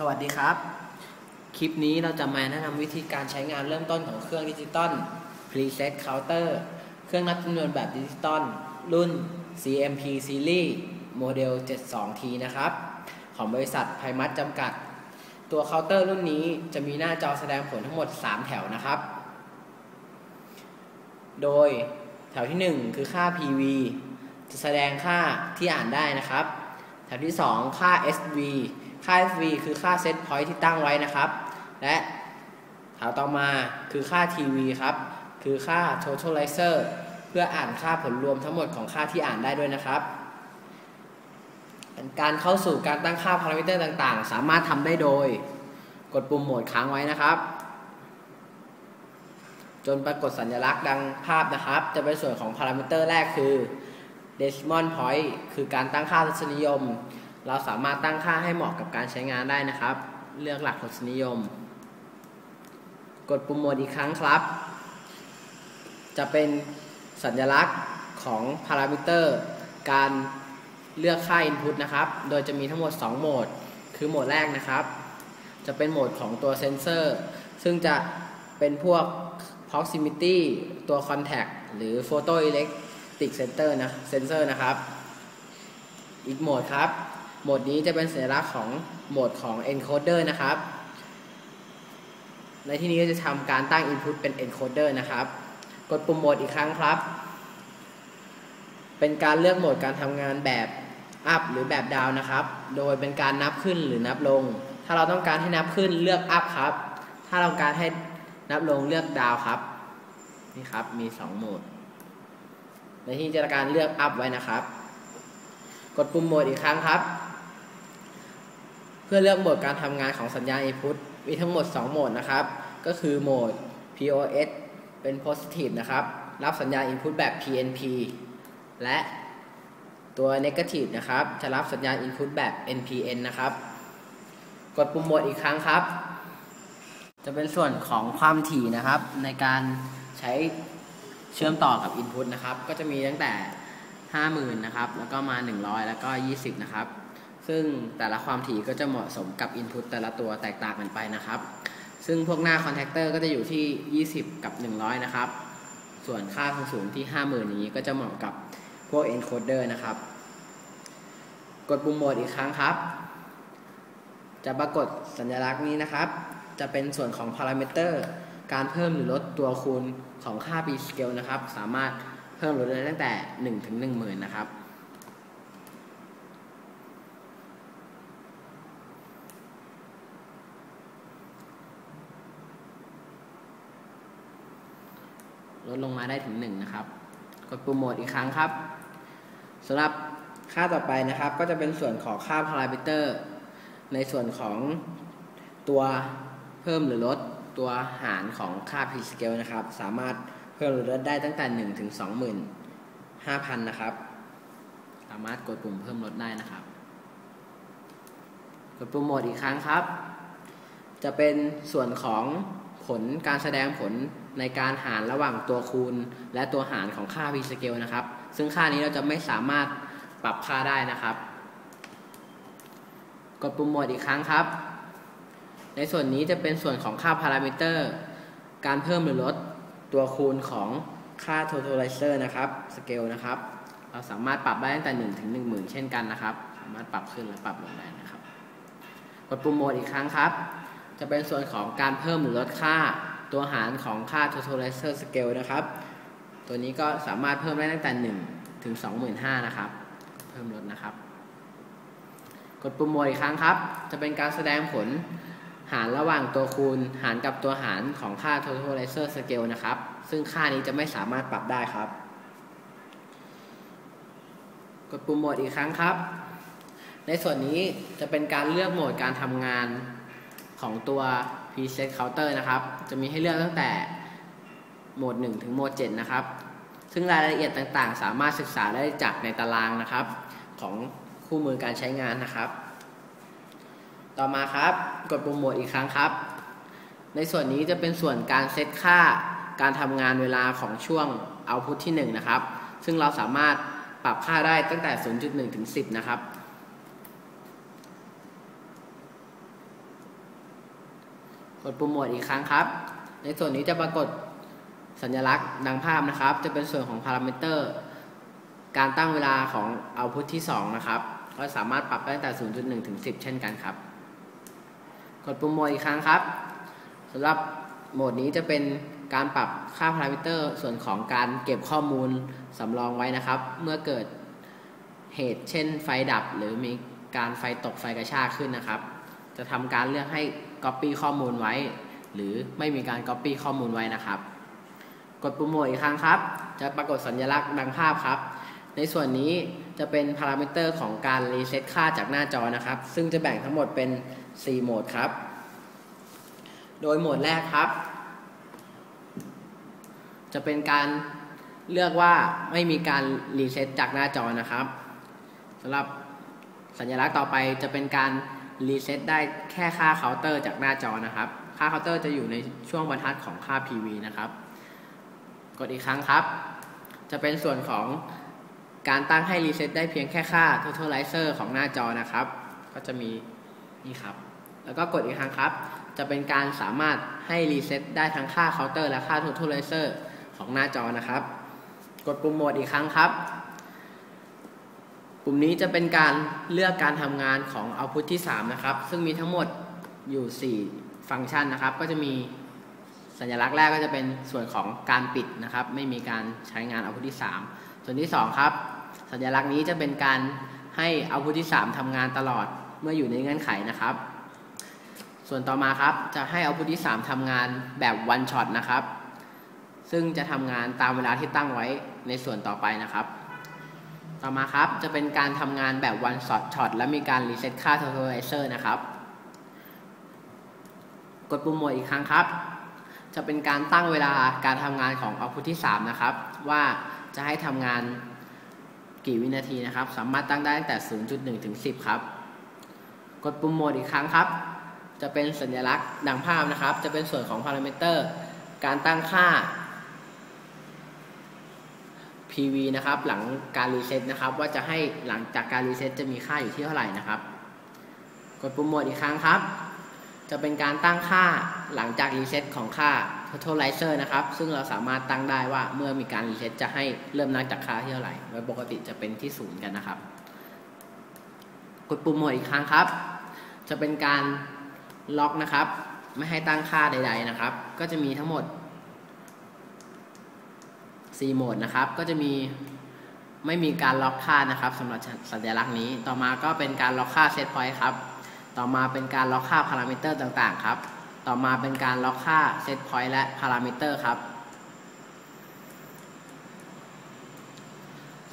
สวัสดีครับ คลิปนี้เราจะมาแนะนำวิธีการใช้งานเริ่มต้นของเครื่องดิจิตอล Preset Counter เครื่องนับจำนวนแบบดิจิตอลรุ่น CMP Series โมเดล 72T นะครับ ของบริษัทไพมัสจำกัด ตัวเคาน์เตอร์รุ่นนี้จะมีหน้าจอแสดงผลทั้งหมด 3 แถวนะครับ โดยแถวที่ 1 คือค่า PV จะแสดงค่าที่อ่านได้นะครับ แถวที่ 2 ค่า SV ค่า SV คือค่า set point ที่ตั้งไว้นะครับ และแถวต่อมาคือค่า TV ครับ คือค่า totalizer เพื่ออ่านค่าผลรวมทั้งหมดของค่าที่อ่านได้ด้วยนะครับ การเข้าสู่การตั้งค่าพารามิเตอร์ต่างๆ สามารถทำได้โดยกดปุ่มโหมดค้างไว้นะครับ จนปรากฏสัญลักษณ์ดังภาพนะครับ จะเป็นส่วนของพารามิเตอร์แรกคือ decimal point คือการตั้งค่าทศนิยม เราสามารถตั้งค่าให้เหมาะกับการใช้งานได้นะครับ เลือกหลักทศนิยม กดปุ่มโหมดอีกครั้งครับ จะเป็นสัญลักษณ์ของพารามิเตอร์ การเลือกค่า Input นะครับ โดยจะมีทั้งหมด 2 โหมด คือโหมดแรกนะครับ จะเป็นโหมดของตัวเซนเซอร์ ซึ่งจะเป็นพวก proximity ตัว contact หรือ photoelectric sensor นะ sensor นะครับ อีกโหมดครับ โหมดนี้จะเป็นสัญลักษณ์ของโหมดของ encoder นะครับ ในที่นี้ก็จะทำการตั้ง input เป็น encoder นะครับ กดปุ่มโหมดอีกครั้งครับ เป็นการเลือกโหมดการทำงานแบบ up หรือแบบ down นะครับ โดยเป็นการนับขึ้นหรือนับลง ถ้าเราต้องการให้นับขึ้นเลือก up ครับ ถ้าเราต้องการให้นับลงเลือก down ครับ นี่ครับมี 2 โหมด ในที่จะการเลือก up ไว้นะครับ กดปุ่มโหมดอีกครั้งครับ เพื่อเลือกโหมดการทำงานของสัญญาณ input มีทั้งหมด 2 โหมดนะครับ ก็คือโหมด POS เป็น positive นะครับ รับสัญญาณ input แบบ PNP และตัว negative นะครับ จะรับสัญญาณ input แบบ NPN นะครับ กดปุ่มโหมดอีกครั้งครับ จะเป็นส่วนของความถี่นะครับ ในการใช้เชื่อมต่อกับ input นะครับ ก็จะมีตั้งแต่ 50,000 นะครับ แล้วก็มา 100 แล้วก็ 20 นะครับ ซึ่งแต่ละความถี่ก็จะเหมาะสมกับ input แต่ละตัวแตกต่างกันไปนะครับ ซึ่งพวกหน้าคอนแทคเตอร์ก็จะอยู่ที่ 20 กับ 100 นะครับ ส่วนค่าสูงที่ 50,000นี้ก็จะเหมาะกับพวก encoder นะครับ กดปุ่มโหมดอีกครั้งครับ จะปรากฏสัญลักษณ์นี้นะครับ จะเป็นส่วนของพารามิเตอร์ การเพิ่มหรือลดตัวคูณของค่า p scale นะครับ สามารถเพิ่มหรือลดได้ตั้งแต่ 1 ถึง 10,000 นะครับ ลดลงมาได้ถึง1นะครับ กดปุ่มโหมดอีกครั้งครับสำหรับค่าต่อไปนะครับ ก็จะเป็นส่วนของค่าพารามิเตอร์ ในส่วนของตัวเพิ่มหรือลดตัวหารของค่า p scale นะครับ สามารถเพิ่มหรือลดได้ตั้งแต่ 1 ถึง 25,000 นะครับ สามารถกดปุ่มเพิ่มลดได้นะครับ กดปุ่มโหมดอีกครั้งครับ จะเป็นส่วนของผลการแสดงผล ในการหารระหว่างตัวคูณ และตัวหารของค่า p scale นะครับ ซึ่งค่านี้เราจะไม่สามารถปรับค่าได้นะครับ กดปุ่มโหมดอีกครั้งครับ ในส่วนนี้จะเป็นส่วนของค่าพารามิเตอร์ การเพิ่มหรือลดตัวคูณของค่า totalizer นะครับ scale นะครับ เราสามารถปรับได้ตั้งแต่1ถึง10,000 เช่นกันนะครับ สามารถปรับขึ้นและปรับลงได้นะครับ กดปุ่มโหมดอีกครั้งครับ จะเป็นส่วนของการเพิ่มหรือลดค่า ตัวหารของค่า totalizer scale นะครับ ตัวนี้ก็สามารถเพิ่มได้ตั้งแต่ 1 ถึง 25,000นะครับ เพิ่มลดนะครับ กดปุ่มโหมดอีกครั้งครับ จะเป็นการแสดงผลหารระหว่างตัวคูณ หารกับตัวหารของค่า totalizer scale นะครับ ซึ่งค่านี้จะไม่สามารถปรับได้ครับ กดปุ่มโหมดอีกครั้งครับ ในส่วนนี้จะเป็นการเลือกโหมดการทำงานของตัว preset counter นะครับ จะมีให้เลือกตั้งแต่โหมด 1 ถึงโหมด 7 นะครับ ซึ่งรายละเอียดต่างๆ สามารถศึกษาได้จากในตารางนะครับ ของคู่มือการใช้งานนะครับ ต่อมาครับ กดปุ่มโหมดอีกครั้งครับ ในส่วนนี้จะเป็นส่วนการเซตค่าการทำงานเวลาของช่วง output ที่ 1 นะครับ ซึ่งเราสามารถปรับค่าได้ตั้งแต่ 0.1 ถึง 10 นะครับ ดปุ่มโหมดอีกครั้งครับ ในส่วนนี้จะปรากฏสัญลักษณ์ดังภาพนะครับ จะเป็นส่วนของพารามิเตอร์ การตั้งเวลาของเอาพุทที่ 2 นะครับ ก็สามารถปรับได้ตั้งแต่ 0.1 ถึง 10 เช่นกันครับ กดปุ่มโหมดอีกครั้งครับสำหรับโหมดนี้จะเป็นการปรับค่าพารามิเตอร์ ส่วนของการเก็บข้อมูลสำรองไว้นะครับ เมื่อเกิดเหตุเช่นไฟดับหรือมีการไฟตกไฟกระชากขึ้นนะครับ จะทำการเลือกให้ Copy ข้อมูลไว้ หรือไม่มีการ Copy ข้อมูลไว้นะครับ กดปุ่มโหมดอีกครั้งครับ จะปรากฏสัญลักษณ์ดังภาพครับ ในส่วนนี้จะเป็นพารามิเตอร์ของการรีเซ็ตค่าจากหน้าจอนะครับ ซึ่งจะแบ่งทั้งหมดเป็น 4 โหมดครับ โดยโหมดแรกครับ จะเป็นการเลือกว่าไม่มีการรีเซ็ตจากหน้าจอนะครับสำหรับสัญลักษณ์ต่อไปจะเป็นการ รีเซ็ตได้แค่ค่าเคาน์เตอร์จากหน้าจอนะครับ ค่าเคาน์เตอร์จะอยู่ในช่วงบรรทัดของค่า PV นะครับ กดอีกครั้งครับ จะเป็นส่วนของการตั้งให้รีเซ็ตได้เพียงแค่ค่า totalizer ของหน้าจอนะครับ ก็จะมีนี่ครับ แล้วก็กดอีกครั้งครับ จะเป็นการสามารถให้รีเซ็ตได้ทั้งค่าเคาน์เตอร์และค่า totalizer ของหน้าจอนะครับ กดปุ่มโหมดอีกครั้งครับ ปุ่มนี้จะเป็นการเลือกการทำงานของ output ที่ 3 นะครับ ซึ่งมีทั้งหมดอยู่ 4 ฟังก์ชันนะครับ ก็จะมีสัญลักษณ์แรกก็จะเป็นส่วนของการปิดนะครับ ไม่มีการใช้งาน output ที่ 3 ส่วนที่ 2 ครับ สัญลักษณ์นี้จะเป็นการให้ output ที่ 3ทำงานตลอดเมื่ออยู่ในเงื่อนไขนะครับ ส่วนต่อมาครับจะให้ output ที่ 3ทำงานแบบ one shot นะครับ ซึ่งจะทำงานตามเวลาที่ตั้งไว้ในส่วนต่อไปนะครับ ต่อมาครับจะเป็นการทำงานแบบ one shot shot และมีการรีเซ็ตค่า totalizer นะครับ กดปุ่มโหมดอีกครั้งครับ จะเป็นการตั้งเวลาการทำงานของ output ที่ 3 นะครับ ว่าจะให้ทำงานกี่วินาทีนะครับ สามารถตั้งได้ตั้งแต่ 0.1 ถึง 10 ครับ กดปุ่มโหมดอีกครั้งครับ จะเป็นสัญลักษณ์ดังภาพนะครับ จะเป็นส่วนของพารามิเตอร์ การตั้งค่า PV นะครับหลังการรีเซ็ตนะครับ ว่าจะให้หลังจากการรีเซ็ตจะมีค่าอยู่ที่เท่าไหร่นะครับ กดปุ่มโหมดอีกครั้งครับ จะเป็นการตั้งค่าหลังจากรีเซ็ตของค่า totalizer นะครับ ซึ่งเราสามารถตั้งได้ว่าเมื่อมีการรีเซ็ตจะให้เริ่มนับจากค่าที่เท่าไหร่โดยปกติจะเป็นที่ศูนย์กันนะครับ กดปุ่มโหมดอีกครั้งครับ จะเป็นการล็อกนะครับ ไม่ให้ตั้งค่าใด ๆนะครับ ก็จะมีทั้งหมด 4โหมดนะครับ ก็จะมีไม่มีการล็อกค่านะครับสำหรับสัญลักษณ์นี้ ต่อมาก็เป็นการล็อกค่าเซตพอยต์ครับ ต่อมาเป็นการล็อกค่าพารามิเตอร์ต่างๆครับ ต่อมาเป็นการล็อกค่าเซตพอยต์และพารามิเตอร์ครับ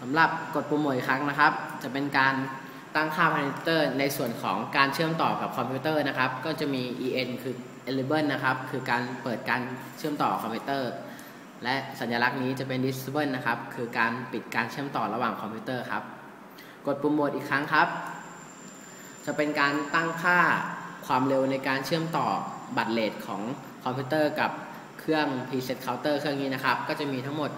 สำหรับกดปุ่มโหมดอีกครั้งนะครับ จะเป็นการตั้งค่าพารามิเตอร์ในส่วนของการเชื่อมต่อกับคอมพิวเตอร์นะครับ ก็จะมี en คือ enable นะครับ คือการเปิดการเชื่อมต่อคอมพิวเตอร์ และสัญลักษณ์นี้จะเป็น disable นะครับ คือการปิดการเชื่อมต่อระหว่างคอมพิวเตอร์ครับ กดปุ่มโหมดอีกครั้งครับ จะเป็นการตั้งค่าความเร็วในการเชื่อมต่อบัตรเลทของคอมพิวเตอร์กับเครื่อง preset counter เครื่องนี้นะครับ ก็จะมีทั้งหมด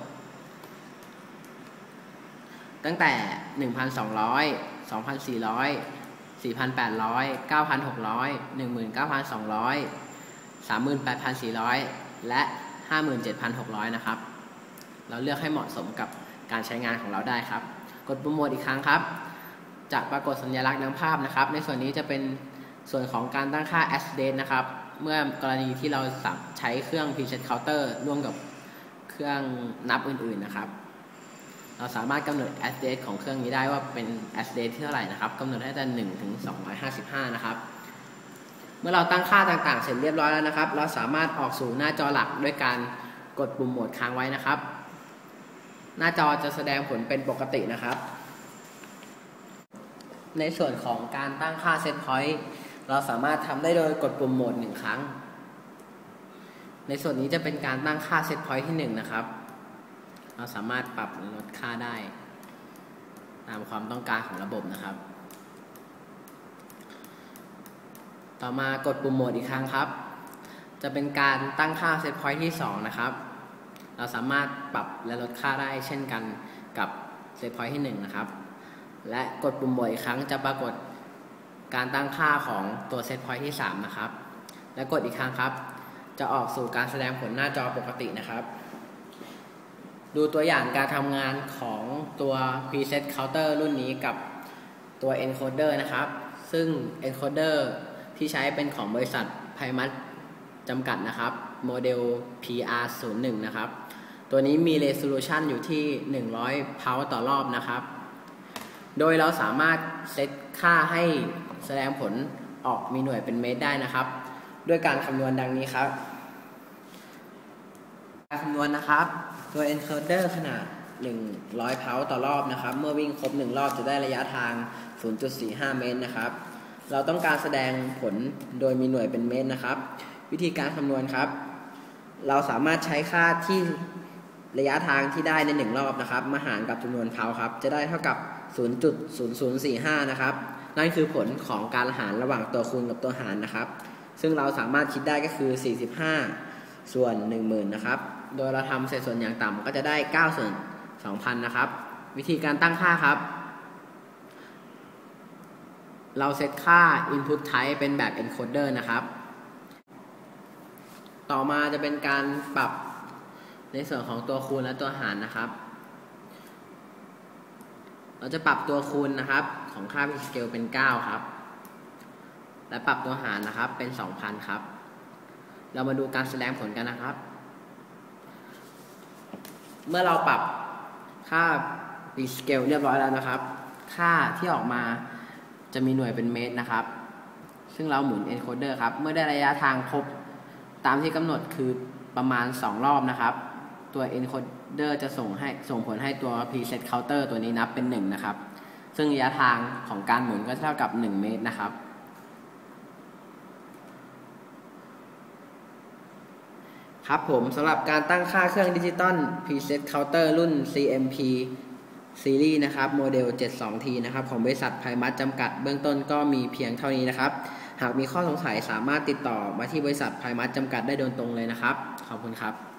ตั้งแต่ 1,200 2,400 4,800 9,600 19,200 38,400 และ 57,600 นะครับ เราเลือกให้เหมาะสมกับการใช้งานของเราได้ครับ กดปุ่มโมดอีกครั้งครับ จะปรากฏสัญลักษณ์ดังภาพนะครับ ในส่วนนี้จะเป็นส่วนของการตั้งค่า as date นะครับ เมื่อกรณีที่เราใช้เครื่อง preset counter ร่วมกับเครื่องนับอื่นๆนะครับ เราสามารถกำหนด as date ของเครื่องนี้ได้ว่าเป็น as date ที่เท่าไหร่นะครับกำหนดให้แต่1ถึง255 นะครับ เมื่อเราตั้งค่าต่างๆ เสร็จเรียบร้อยแล้วนะครับ เราสามารถออกสู่หน้าจอหลักด้วยการกดปุ่มโหมดค้างไว้นะครับ หน้าจอจะแสดงผลเป็นปกตินะครับ ในส่วนของการตั้งค่า set point เราสามารถทำได้โดยกดปุ่มโหมดหนึ่งครั้ง ในส่วนนี้จะเป็นการตั้งค่า set point ที่1นะครับ เราสามารถปรับลดค่าได้ ตามความต้องการของระบบนะครับ ต่อมากดปุ่มโหมดอีกครั้งครับ จะเป็นการตั้งค่า set point ที่ 2 นะครับ เราสามารถปรับและลดค่าได้เช่นกันกับ set point ที่ 1 นะครับ และกดปุ่มโหมดอีกครั้งจะปรากฏการตั้งค่าของตัว set point ที่ 3 นะครับ และกดอีกครั้งครับ จะออกสู่การแสดงผลหน้าจอปกตินะครับ ดูตัวอย่างการทำงานของตัว preset counter รุ่นนี้กับตัว encoder นะครับ ซึ่ง encoder ที่ใช้เป็นของบริษัทไพมัสจำกัดนะครับโมเดล PR01 นะครับ ตัวนี้มี resolution อยู่ที่ 100เ o าต่อรอบนะครับ โดยเราสามารถเซตค่าให้แสดงผลออกมีหน่วยเป็นเมตรได้นะครับ ด้วยการคำนวณดังนี้ครับ การคำนวณนะครับ ตัว encoder ขนาด 100เ o าต่อรอบนะครับ เมื่อวิ่งครบ 1 รอบจะได้ระยะทาง 0.45 เมตรนะครับ เราต้องการแสดงผลโดยมีหน่วยเป็นเมตรนะครับ วิธีการคำนวณครับ เราสามารถใช้ค่าที่ระยะทางที่ได้ใน1รอบนะครับ มาหารกับจำนวนเพาครับ จะได้เท่ากับ 0.0045 นะครับ นั่นคือผลของการหารระหว่างตัวคูณกับตัวหารนะครับ ซึ่งเราสามารถคิดได้ก็คือ 45 ส่วน 10,000 นะครับ โดยเราทำเศษส่วนอย่างต่ำก็จะได้ 9 ส่วน 2,000 นะครับ วิธีการตั้งค่าครับ เราเซตค่า input type เป็นแบบ encoder นะครับ ต่อมาจะเป็นการปรับในส่วนของตัวคูณและตัวหารนะครับ เราจะปรับตัวคูณนะครับ ของค่า scale เป็น 9 ครับ และปรับตัวหารนะครับเป็น 2,000 ครับ เรามาดูการแสดงผลกันนะครับ เมื่อเราปรับค่า p scale เรียบร้อยแล้วนะครับ ค่าที่ออกมา จะมีหน่วยเป็นเมตรนะครับ ซึ่งเราหมุน encoder ครับ เมื่อได้ระยะทางครบตามที่กำหนดคือประมาณ 2 รอบนะครับ ตัว encoder จะส่งให้ส่งผลให้ตัว preset counter ตัวนี้นับเป็น 1 นะครับ ซึ่งระยะทางของการหมุนก็เท่ากับ 1 เมตรนะครับ ครับผมสำหรับการตั้งค่าเครื่องดิจิตอล preset counter รุ่น CMP ซีรีส์นะครับโมเดล 72T นะครับของบริษัทไพมัสจำกัด เบื้องต้นก็มีเพียงเท่านี้นะครับ หากมีข้อสงสัยสามารถติดต่อมาที่บริษัทไพมัสจำกัดได้โดยตรงเลยนะครับ ขอบคุณครับ